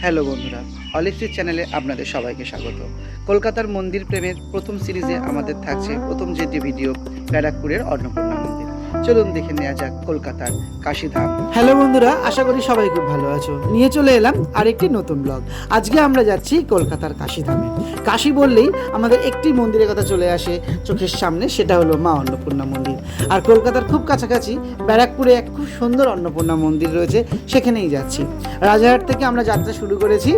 Hello বন্ধুরা অলিফ্রি চ্যানেলে আপনাদের সবাইকে স্বাগত। কলকাতার মন্দির প্রেমের প্রথম সিরিজে আমাদের থাকছে প্রথম যেটি ভিডিও ব্যারাকপুরের অন্নপূর্ণা চলুন দেখে নেওয়া যাক কলকাতার কাশীধাম। হ্যালো বন্ধুরা, আশা করি সবাই খুব ভালো আছো। নিয়ে চলে এলাম আরেকটি নতুন ব্লগ আজকে আমরা যাচ্ছি কলকাতার কাশীধামে। কাশি বললেই আমাদের একটি মন্দিরের কথা চলে আসে চোখের সামনে, সেটা হলো মা অন্নপূর্ণা মন্দির। আর কলকাতার খুব কাছাকাছি ব্যারাকপুরে এক খুব সুন্দর অন্নপূর্ণা মন্দির রয়েছে, সেখানেই যাচ্ছি। রাজারহাট থেকে আমরা যাত্রা শুরু করেছি,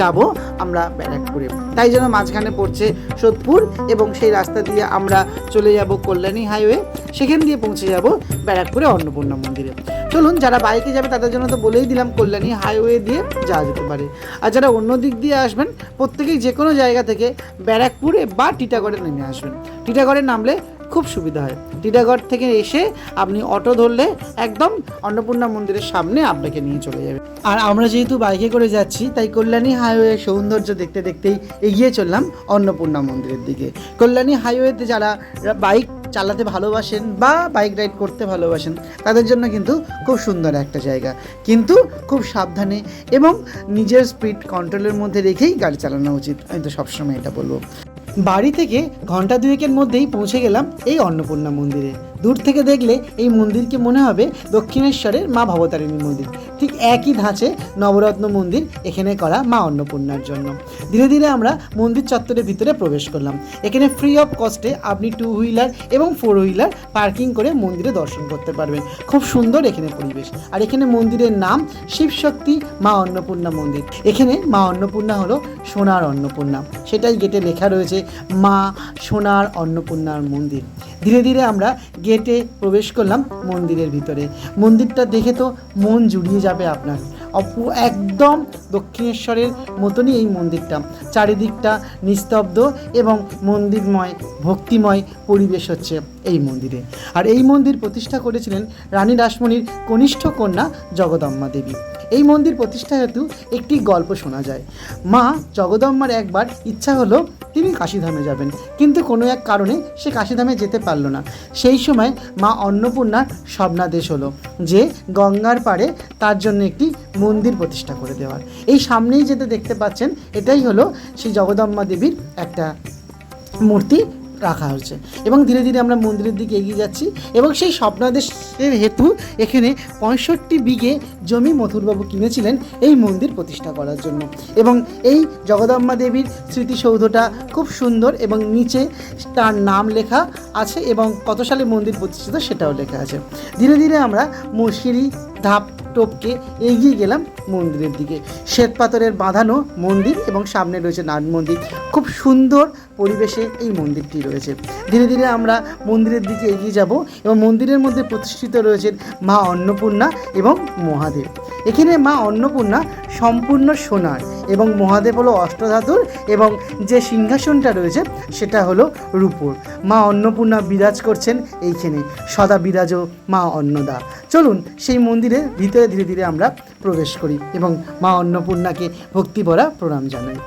যাব আমরা ব্যারাকপুরে। তাই যেন মাঝখানে পড়ছে সোদপুর এবং সেই রাস্তা দিয়ে আমরা চলে যাব কল্যাণী হাইওয়ে। সেখান দিয়ে পৌঁছে যাব ব্যারাকপুরে অন্নপূর্ণা মন্দিরে। চলুন, যারা বাইকে যাবে তাদের জন্য তো বলেই দিলাম কল্যাণী হাইওয়ে দিয়ে যাওয়া যেতে পারে। আর যারা অন্য দিক দিয়ে আসবেন, প্রত্যেকেই যে কোনো জায়গা থেকে ব্যারাকপুরে বা টিটাগড়ে নেমে আসবেন। টিটাগড়ে নামলে খুব সুবিধা হয়। টিটাগড় থেকে এসে আপনি অটো ধরলে একদম অন্নপূর্ণা মন্দিরের সামনে আপনাকে নিয়ে চলে যাবে। আর আমরা যেহেতু বাইকে করে যাচ্ছি, তাই কল্যাণী হাইওয়ে সৌন্দর্য দেখতে দেখতেই এগিয়ে চললাম অন্নপূর্ণা মন্দিরের দিকে। কল্যাণী হাইওয়েতে যারা বাইক চালাতে ভালোবাসেন বা বাইক রাইড করতে ভালোবাসেন, তাদের জন্য কিন্তু খুব সুন্দর একটা জায়গা। কিন্তু খুব সাবধানে এবং নিজের স্পিড কন্ট্রোলের মধ্যে রেখেই গাড়ি চালানো উচিত। আমি তো সবসময় এটা বলব। বাড়ি থেকে ঘণ্টা দুয়েকের মধ্যেই পৌঁছে গেলাম এই অন্নপূর্ণা মন্দিরে। দূর থেকে দেখলে এই মন্দিরকে মনে হবে দক্ষিণেশ্বরের মা ভবতারিণী মন্দির। ঠিক একই ধাঁচে নবরত্ন মন্দির এখানে করা মা অন্নপূর্ণার জন্য। ধীরে ধীরে আমরা মন্দির চত্বরের ভিতরে প্রবেশ করলাম। এখানে ফ্রি অফ কস্টে আপনি টু হুইলার এবং ফোর হুইলার পার্কিং করে মন্দিরে দর্শন করতে পারবেন। খুব সুন্দর এখানে পরিবেশ। আর এখানে মন্দিরের নাম শিবশক্তি মা অন্নপূর্ণা মন্দির। এখানে মা অন্নপূর্ণা হলো সোনার অন্নপূর্ণা। সেটাই গেটে লেখা রয়েছে মা সোনার অন্নপূর্ণার মন্দির। ধীরে ধীরে আমরা গেটে প্রবেশ করলাম মন্দিরের ভিতরে। মন্দিরটা দেখে তো মন জুড়িয়ে যাবে আপনার। একদম দক্ষিণেশ্বরের মতনই এই মন্দিরটা। চারিদিকটা নিস্তব্ধ এবং মন্দিরময়, ভক্তিময় পরিবেশ হচ্ছে এই মন্দিরে। আর এই মন্দির প্রতিষ্ঠা করেছিলেন রানী রাসমণির কনিষ্ঠ কন্যা জগদম্মা দেবী। এই মন্দির প্রতিষ্ঠা হেতু একটি গল্প শোনা যায়। মা জগদম্মার একবার ইচ্ছা হলো তিনি কাশীধামে যাবেন, কিন্তু কোনো এক কারণে সে কাশীধামে যেতে পারল না। সেই সময় মা অন্নপূর্ণার স্বপ্নাদেশ হলো যে গঙ্গার পাড়ে তার জন্য একটি মন্দির প্রতিষ্ঠা করে দেওয়ার। এই সামনেই যেতে দেখতে পাচ্ছেন, এটাই হলো সেই জগদম্মা দেবীর একটা মূর্তি রাখা হয়েছে। এবং ধীরে ধীরে আমরা মন্দিরের দিকে এগিয়ে যাচ্ছি এবং সেই স্বপ্নাদেশের হেতু এখানে পঁয়ষট্টি বিঘে জমি মথুরবাবু কিনেছিলেন এই মন্দির প্রতিষ্ঠা করার জন্য। এবং এই জগদম্মা দেবীর স্মৃতিসৌধটা খুব সুন্দর এবং নিচে তার নাম লেখা আছে এবং কত সালে মন্দির প্রতিষ্ঠিত সেটাও লেখা আছে। ধীরে ধীরে আমরা মশিরি ধাপ টপকে এগিয়ে গেলাম মন্দিরের দিকে। শ্বেত পাথরের বাঁধানো মন্দির এবং সামনে রয়েছে নাট মন্দির। খুব সুন্দর পরিবেশে এই মন্দিরটি রয়েছে। ধীরে ধীরে আমরা মন্দিরের দিকে এগিয়ে যাব এবং মন্দিরের মধ্যে প্রতিষ্ঠিত রয়েছেন মা অন্নপূর্ণা এবং মহাদেব। এখানে মা অন্নপূর্ণা সম্পূর্ণ সোনার এবং মহাদেব হলো অষ্টধাতুর এবং যে সিংহাসনটা রয়েছে সেটা হলো রূপোর। মা অন্নপূর্ণা বিরাজ করছেন এইখানে, সদা বিরাজ মা অন্নদা। চলুন সেই মন্দিরের ভিতরে ধীরে ধীরে আমরা প্রবেশ করি এবং মা অন্নপূর্ণাকে ভক্তি ভরা প্রণাম জানাই।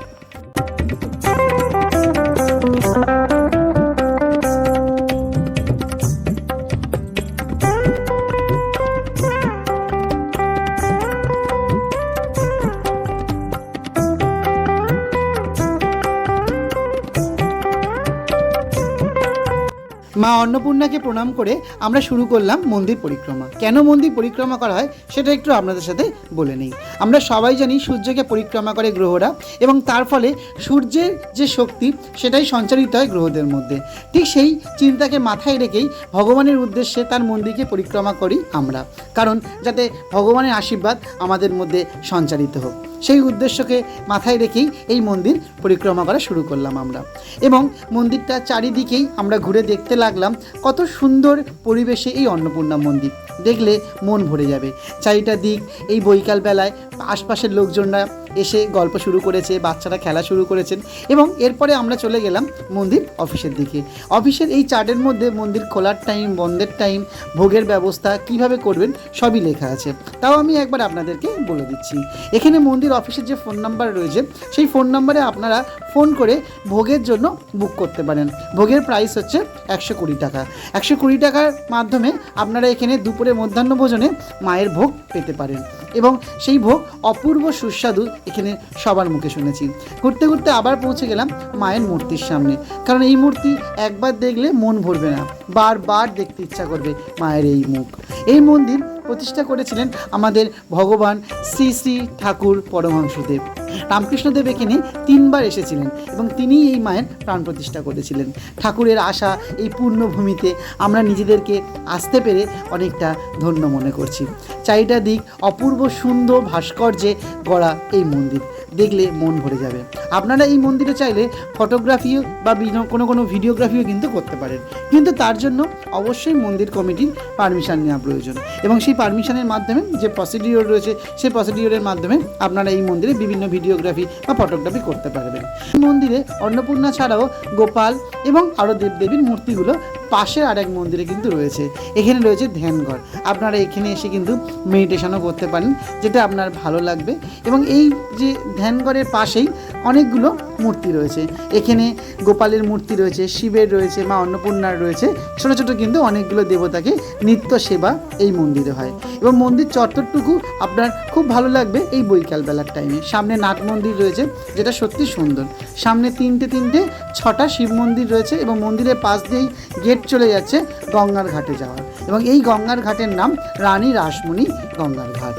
মা অন্নপূর্ণাকে প্রণাম করে আমরা শুরু করলাম মন্দির পরিক্রমা। কেন মন্দির পরিক্রমা করা হয় সেটা একটু আপনাদের সাথে বলে নিই। আমরা সবাই জানি সূর্যকে পরিক্রমা করে গ্রহরা এবং তার ফলে সূর্যের যে শক্তি সেটাই সঞ্চারিত হয় গ্রহদের মধ্যে। ঠিক সেই চিন্তাকে মাথায় রেখেই ভগবানের উদ্দেশ্যে তার মন্দিরকে পরিক্রমা করি আমরা। কারণ যাতে ভগবানের আশীর্বাদ আমাদের মধ্যে সঞ্চারিত হোক। সেই উদ্দেশ্যকে মাথায় রেখেই এই মন্দির পরিক্রমা করা শুরু করলাম আমরা। এবং মন্দিরটা চারিদিকেই আমরা ঘুরে দেখতে লাগলাম কত সুন্দর পরিবেশে এই অন্নপূর্ণা মন্দির। দেখলে মন ভরে যাবে। চারিটা দিক এই বৈকালবেলায় আশপাশের লোকজনরা এসে গল্প শুরু করেছে, বাচ্চারা খেলা শুরু করেছেন এবং এরপরে আমরা চলে গেলাম মন্দির অফিসের দিকে। অফিসের এই চার্টের মধ্যে মন্দির খোলার টাইম বন্ধের টাইম ভোগের ব্যবস্থা কীভাবে করবেন সবই লেখা আছে। তাও আমি একবার আপনাদেরকে বলে দিচ্ছি। এখানে মন্দির অফিসের যে ফোন নাম্বার রয়েছে, সেই ফোন নাম্বারে আপনারা ফোন করে ভোগের জন্য বুক করতে পারেন। ভোগের প্রাইস হচ্ছে একশো কুড়ি টাকা। একশো কুড়ি টাকার মাধ্যমে আপনারা এখানে দুপুরে মধ্যাহ্ন ভোজনে মায়ের ভোগ পেতে পারেন। এবং সেই ভোগ অপূর্ব সুস্বাদু এখানে সবার মুখে শুনেছি। ঘুরতে ঘুরতে আবার পৌঁছে গেলাম মায়ের মূর্তির সামনে। কারণ এই মূর্তি একবার দেখলে মন ভরবে না, বারবার দেখতে ইচ্ছা করবে মায়ের এই মুখ। এই মন্দির প্রতিষ্ঠা করেছিলেন আমাদের ভগবান শ্রী শ্রী ঠাকুর পরমহংসদেব। রামকৃষ্ণদেব এখানে তিনবার এসেছিলেন। এবং তিনিই এই মায়ের প্রাণ প্রতিষ্ঠা করেছিলেন। ঠাকুরের আশা এই পূর্ণভূমিতে আমরা নিজেদেরকে আসতে পেরে অনেকটা ধন্য মনে করছি। চারিটা দিক অপূর্ব সুন্দর ভাস্কর্যে গড়া এই মন্দির। দেখলে মন ভরে যাবে। আপনারা এই মন্দিরে চাইলে ফটোগ্রাফিও বা কোনো কোনো ভিডিওগ্রাফিও কিন্তু করতে পারেন। কিন্তু তার জন্য অবশ্যই মন্দির কমিটির পারমিশন নেওয়া প্রয়োজন। এবং সেই পারমিশনের মাধ্যমে যে প্রসিডিওর রয়েছে, সেই প্রসিডিওরের মাধ্যমে আপনারা এই মন্দিরে বিভিন্ন ভিডিওগ্রাফি বা ফটোগ্রাফি করতে পারবেন। এই মন্দিরে অন্নপূর্ণা ছাড়াও গোপাল এবং আরও দেবদেবীর মূর্তিগুলো পাশের আরেক মন্দিরে কিন্তু রয়েছে। এখানে রয়েছে ধ্যানঘর। আপনারা এখানে এসে কিন্তু মেডিটেশনও করতে পারেন, যেটা আপনার ভালো লাগবে। এবং এই যে ধ্যানঘরের পাশেই অনেকগুলো মূর্তি রয়েছে। এখানে গোপালের মূর্তি রয়েছে, শিবের রয়েছে, মা অন্নপূর্ণার রয়েছে। ছোট ছোট কিন্তু অনেকগুলো দেবতাকে নিত্য সেবা এই মন্দিরে হয়। এবং মন্দির চত্বরটুকু আপনার খুব ভালো লাগবে এই বৈকাল বেলার টাইমে সামনে নাট মন্দির রয়েছে, যেটা সত্যি সুন্দর। সামনে তিনটে তিনটে, ছটা শিব মন্দির রয়েছে এবং মন্দিরের পাশ দিয়েই গেট চলে যাচ্ছে গঙ্গার ঘাটে যাওয়ার। এবং এই গঙ্গার ঘাটের নাম রানী রাসমণি গঙ্গার ঘাট।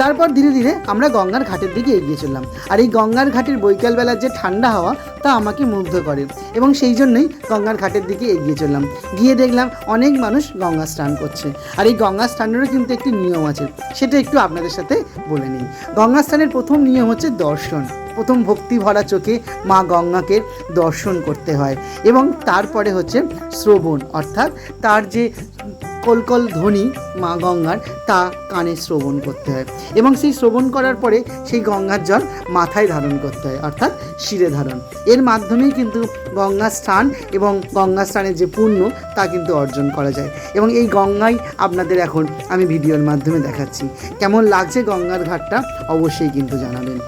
তারপর ধীরে ধীরে আমরা গঙ্গার ঘাটের দিকে এগিয়ে চললাম। আর এই গঙ্গার ঘাটের বৈকালবেলার যে ঠান্ডা হাওয়া, তা আমাকে মুগ্ধ করে এবং সেই জন্যই গঙ্গার ঘাটের দিকে এগিয়ে চললাম। গিয়ে দেখলাম অনেক মানুষ গঙ্গা স্নান করছে। আর এই গঙ্গা স্নানেরও কিন্তু একটি নিয়ম আছে, সেটা একটু আপনাদের সাথে বলে নিই। গঙ্গা স্নানের প্রথম নিয়ম হচ্ছে দর্শন। প্রথম ভক্তি ভরা চোখে মা গঙ্গাকে দর্শন করতে হয় এবং তারপরে হচ্ছে শ্রবণ, অর্থাৎ তার যে কলকল ধ্বনি মা গঙ্গার তা কানে শ্রবণ করতে হয়। এবং সেই শ্রবণ করার পরে সেই গঙ্গার জল মাথায় ধারণ করতে হয়, অর্থাৎ শিরে ধারণ। এর মাধ্যমেই কিন্তু গঙ্গা স্নান এবং গঙ্গা স্নানের যে পুণ্য, তা কিন্তু অর্জন করা যায়। এবং এই গঙ্গাই আপনাদের এখন আমি ভিডিওর মাধ্যমে দেখাচ্ছি। কেমন লাগছে গঙ্গার ঘাটটা, অবশ্যই কিন্তু জানাবেন।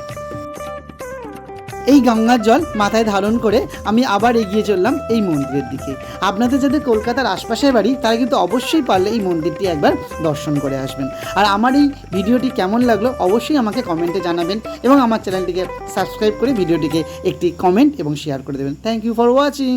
এই গঙ্গার জল মাথায় ধারণ করে আমি আবার এগিয়ে চললাম এই মন্দিরের দিকে। আপনাদের যাদের কলকাতার আশপাশের বাড়ি, তারা কিন্তু অবশ্যই পারলে এই মন্দিরটি একবার দর্শন করে আসবেন। আর আমার এই ভিডিওটি কেমন লাগল অবশ্যই আমাকে কমেন্টে জানাবেন এবং আমার চ্যানেলটিকে সাবস্ক্রাইব করে ভিডিওটিকে একটি কমেন্ট এবং শেয়ার করে দেবেন। Thank you for watching